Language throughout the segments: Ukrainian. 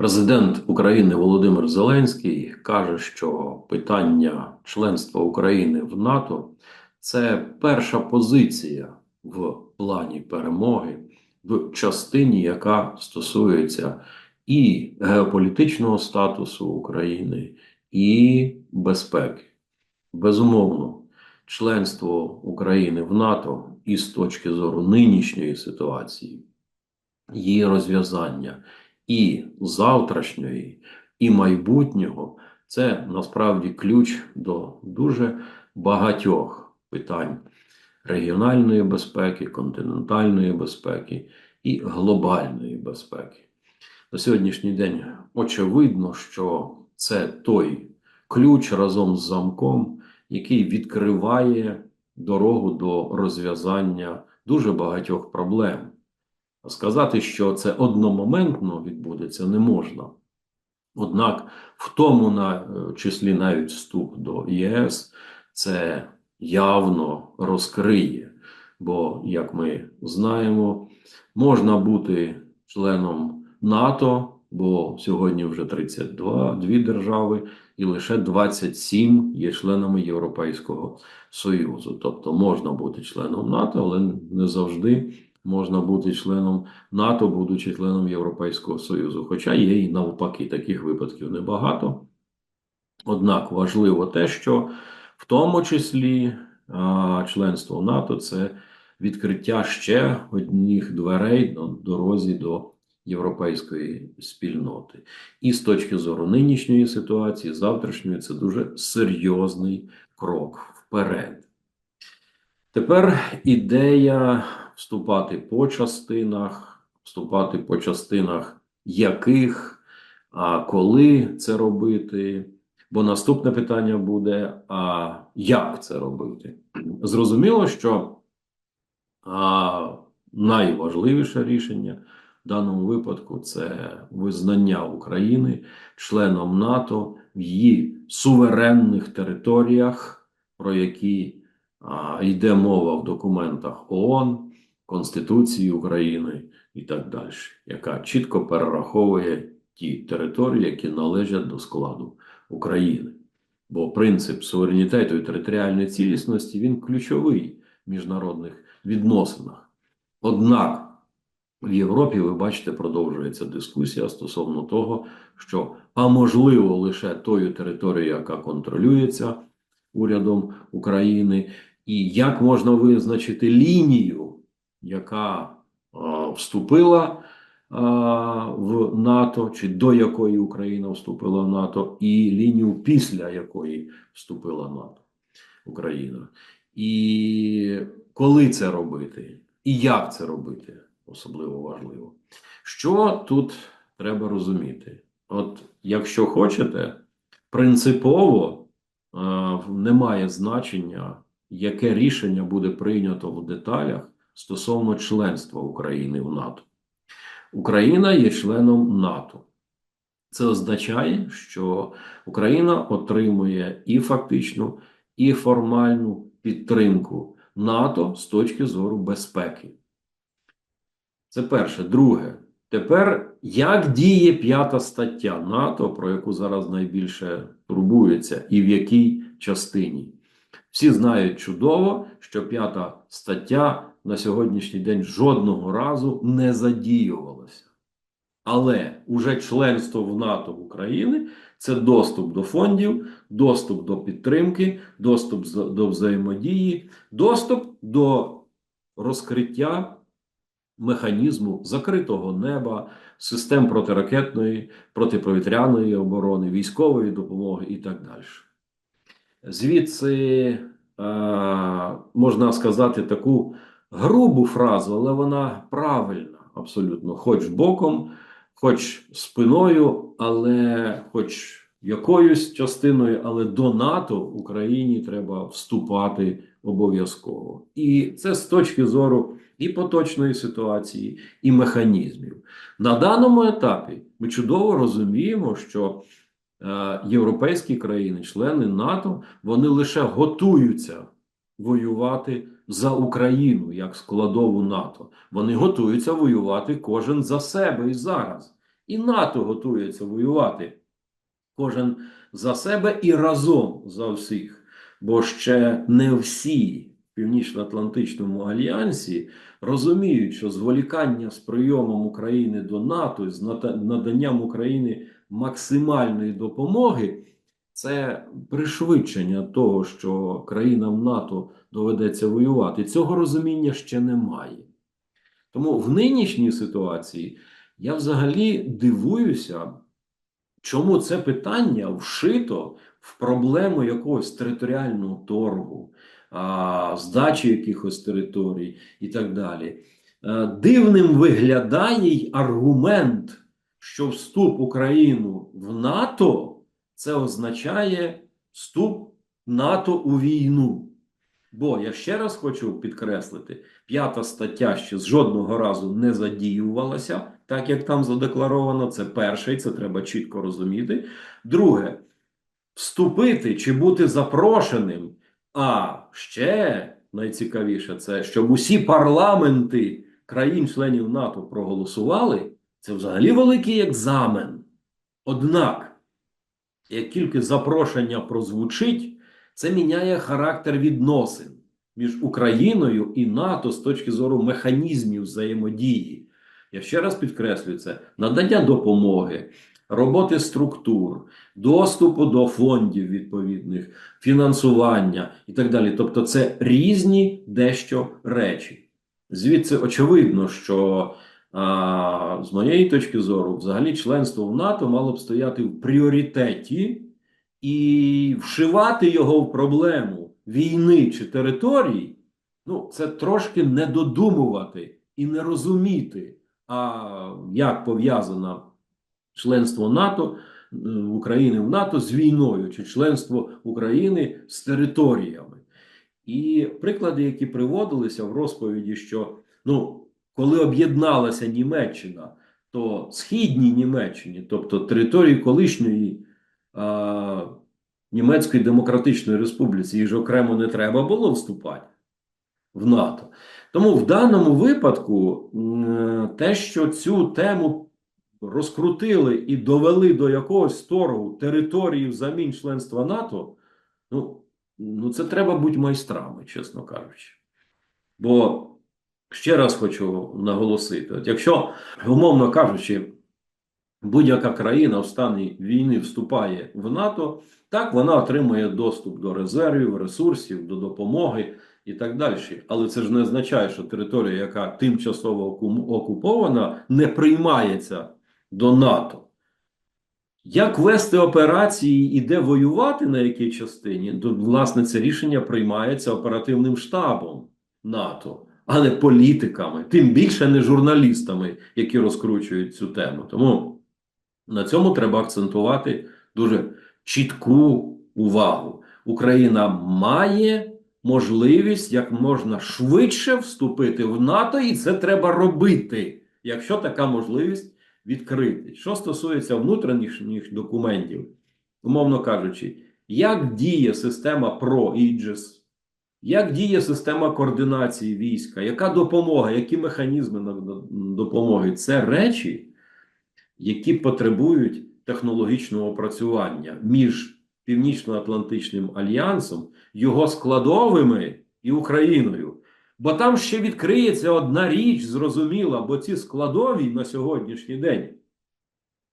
Президент України Володимир Зеленський каже, що питання членства України в НАТО це перша позиція в плані перемоги в частині, яка стосується і геополітичного статусу України, і безпеки. Безумовно, членство України в НАТО і з точки зору нинішньої ситуації, її розв'язання і завтрашньої, і майбутнього це насправді ключ до дуже багатьох питань регіональної безпеки, континентальної безпеки і глобальної безпеки. На сьогоднішній день очевидно, що це той ключ разом з замком, який відкриває дорогу до розв'язання дуже багатьох проблем. Сказати, що це одномоментно відбудеться, не можна. Однак, в тому на е, числі навіть вступ до ЄС це явно розкриє. Бо, як ми знаємо, можна бути членом НАТО, бо сьогодні вже 32 дві держави, і лише 27 є членами Європейського Союзу. Тобто можна бути членом НАТО, але не завжди можна бути членом НАТО, будучи членом Європейського Союзу. Хоча є і навпаки, таких випадків небагато. Однак важливо те, що в тому числі а, членство в НАТО це відкриття ще одних дверей на дорозі до європейської спільноти. І з точки зору нинішньої ситуації, завтрашньої, це дуже серйозний крок вперед. Тепер ідея вступати по частинах, вступати по частинах яких, а коли це робити. Бо наступне питання буде: а як це робити? Зрозуміло, що а, найважливіше рішення в даному випадку це визнання України членом НАТО в її суверенних територіях, про які йде мова в документах ООН, Конституції України і так далі, яка чітко перераховує ті території, які належать до складу України. Бо принцип суверенітету і територіальної цілісності він ключовий в міжнародних відносинах. Однак в Європі, ви бачите, продовжується дискусія стосовно того, що а можливо лише тою територією, яка контролюється урядом України, і як можна визначити лінію, яка вступила в НАТО, чи до якої Україна вступила в НАТО, і лінію після якої вступила НАТО Україна. І коли це робити, і як це робити, особливо важливо. Що тут треба розуміти? От, якщо хочете, принципово е, немає значення, яке рішення буде прийнято в деталях стосовно членства України в НАТО. Україна є членом НАТО. Це означає, що Україна отримує і фактичну, і формальну підтримку НАТО з точки зору безпеки. Це перше. Друге, тепер як діє п'ята стаття НАТО, про яку зараз найбільше турбується, і в якій частині? Всі знають чудово, що п'ята стаття на сьогоднішній день жодного разу не задіювалося. Але уже членство в НАТО в Україні це доступ до фондів, доступ до підтримки, доступ до взаємодії, доступ до розкриття механізму закритого неба, систем протиракетної, протиповітряної оборони, військової допомоги і так далі. Звідси можна сказати таку грубу фразу, але вона правильна абсолютно, хоч боком, хоч спиною, але хоч якоюсь частиною, але до НАТО Україні треба вступати обов'язково. І це з точки зору і поточної ситуації, і механізмів. На даному етапі ми чудово розуміємо, що е, європейські країни, члени НАТО, вони лише готуються воювати за Україну як складову НАТО. Вони готуються воювати кожен за себе і зараз. І НАТО готується воювати кожен за себе і разом за всіх. Бо ще не всі в Північно-Атлантичному альянсі розуміють, що зволікання з прийомом України до НАТО з наданням Україні максимальної допомоги це пришвидшення того, що країнам НАТО доведеться воювати. Цього розуміння ще немає. Тому в нинішній ситуації я взагалі дивуюся, чому це питання вшито в проблему якогось територіального торгу, здачі якихось територій і так далі. Е, Дивним виглядає й аргумент, що вступ України в НАТО це означає вступ НАТО у війну. Бо я ще раз хочу підкреслити, п'ята стаття ще з жодного разу не задіювалася, так як там задекларовано. Це перше, це треба чітко розуміти. Друге, вступити чи бути запрошеним. А ще найцікавіше це, щоб усі парламенти країн-членів НАТО проголосували. Це взагалі великий екзамен. Однак, як тільки запрошення прозвучить, це міняє характер відносин між Україною і НАТО з точки зору механізмів взаємодії. Я ще раз підкреслюю це: надання допомоги, роботи структур, доступу до фондів відповідних, фінансування і так далі. Тобто, це різні дещо речі. Звідси очевидно, що а, з моєї точки зору, взагалі, членство в НАТО мало б стояти в пріоритеті і вшивати його в проблему війни чи територій, ну, це трошки не додумувати і не розуміти, а як пов'язано членство НАТО України в НАТО з війною, чи членство України з територіями. І приклади, які приводилися в розповіді, що ну, коли об'єдналася Німеччина, то східній Німеччині, тобто території колишньої а, Німецької Демократичної Республіці, їх же окремо не треба було вступати в НАТО. Тому в даному випадку те, що цю тему розкрутили і довели до якогось торгу території взамін членства НАТО, ну, ну це треба бути майстрами, чесно кажучи. Бо ще раз хочу наголосити: от якщо, умовно кажучи, будь-яка країна в стані війни вступає в НАТО, так вона отримує доступ до резервів, ресурсів, до допомоги і так далі. Але це ж не означає, що територія, яка тимчасово окупована, не приймається до НАТО. Як вести операції і де воювати на якій частині, то, власне, це рішення приймається оперативним штабом НАТО, а не політиками, тим більше не журналістами, які розкручують цю тему. Тому на цьому треба акцентувати дуже чітку увагу. Україна має можливість як можна швидше вступити в НАТО, і це треба робити, якщо така можливість відкрити. Що стосується внутрішніх документів, умовно кажучи, як діє система PRO-Aegis, як діє система координації війська, яка допомога, які механізми допомоги? Це речі, які потребують технологічного опрацювання між Північно-Атлантичним альянсом, його складовими і Україною. Бо там ще відкриється одна річ, зрозуміла, бо ці складові на сьогоднішній день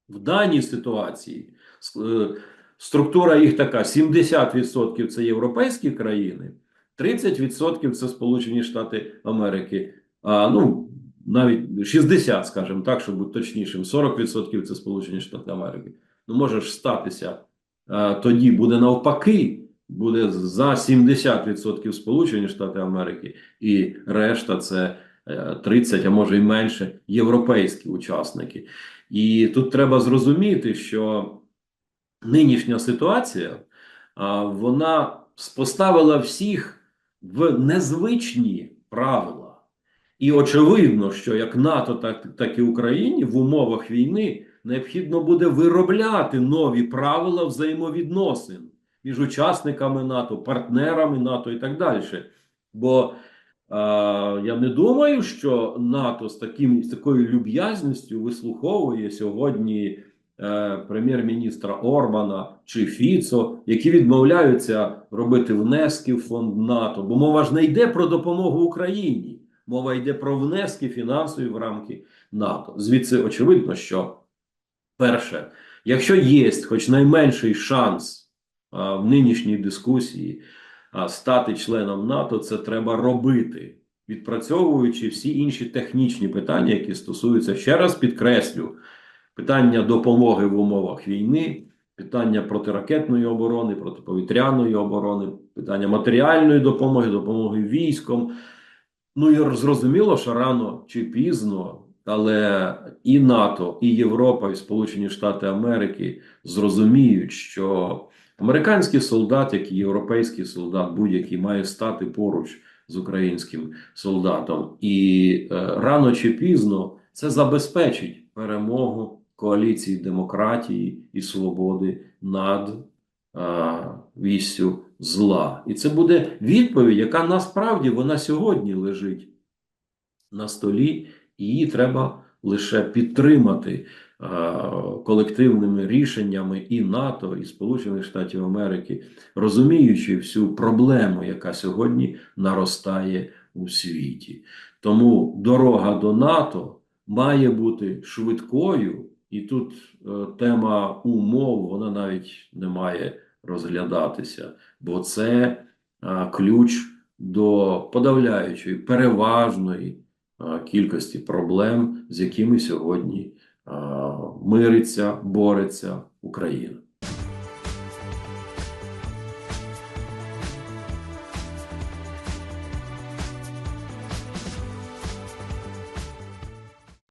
в даній ситуації е, структура їх така: 70% це європейські країни, 30% це Сполучені Штати Америки. А, ну, навіть 60, скажімо так, щоб бути точнішим, 40% це Сполучені Штати Америки. Ну, може ж статися, а, тоді буде навпаки, буде за 70% Сполучені Штати Америки, і решта це е, 30, а може й менше європейські учасники. І тут треба зрозуміти, що нинішня ситуація вона поставила всіх в незвичні правила. І очевидно, що як НАТО, так, так і Україні в умовах війни необхідно буде виробляти нові правила взаємовідносин між учасниками НАТО, партнерами НАТО і так далі. Бо А, я не думаю, що НАТО з таким з такою люб'язністю вислуховує сьогодні е, прем'єр-міністра Орбана чи Фіцо, які відмовляються робити внески в фонд НАТО. Бо мова ж не йде про допомогу Україні, мова йде про внески фінансові в рамки НАТО. Звідси очевидно, що перше, якщо є хоч найменший шанс а, в нинішній дискусії а, стати членом НАТО, це треба робити, відпрацьовуючи всі інші технічні питання, які стосуються, ще раз підкреслю, питання допомоги в умовах війни, питання протиракетної оборони, протиповітряної оборони, питання матеріальної допомоги, допомоги військом. Ну і зрозуміло, що рано чи пізно, але і НАТО, і Європа, і Сполучені Штати Америки зрозуміють, що американський солдат, як і європейський солдат, будь-який має стати поруч з українським солдатом, і е, рано чи пізно це забезпечить перемогу коаліції демократії і свободи над а, вістю зла. І це буде відповідь, яка насправді вона сьогодні лежить на столі, і її треба лише підтримати а, колективними рішеннями і НАТО, і Сполучених Штатів Америки, розуміючи всю проблему, яка сьогодні наростає у світі. Тому дорога до НАТО має бути швидкою, і тут е, тема умов вона навіть не має розглядатися, бо це ключ до подавляючої, переважної кількості проблем, з якими сьогодні мириться, бореться Україна.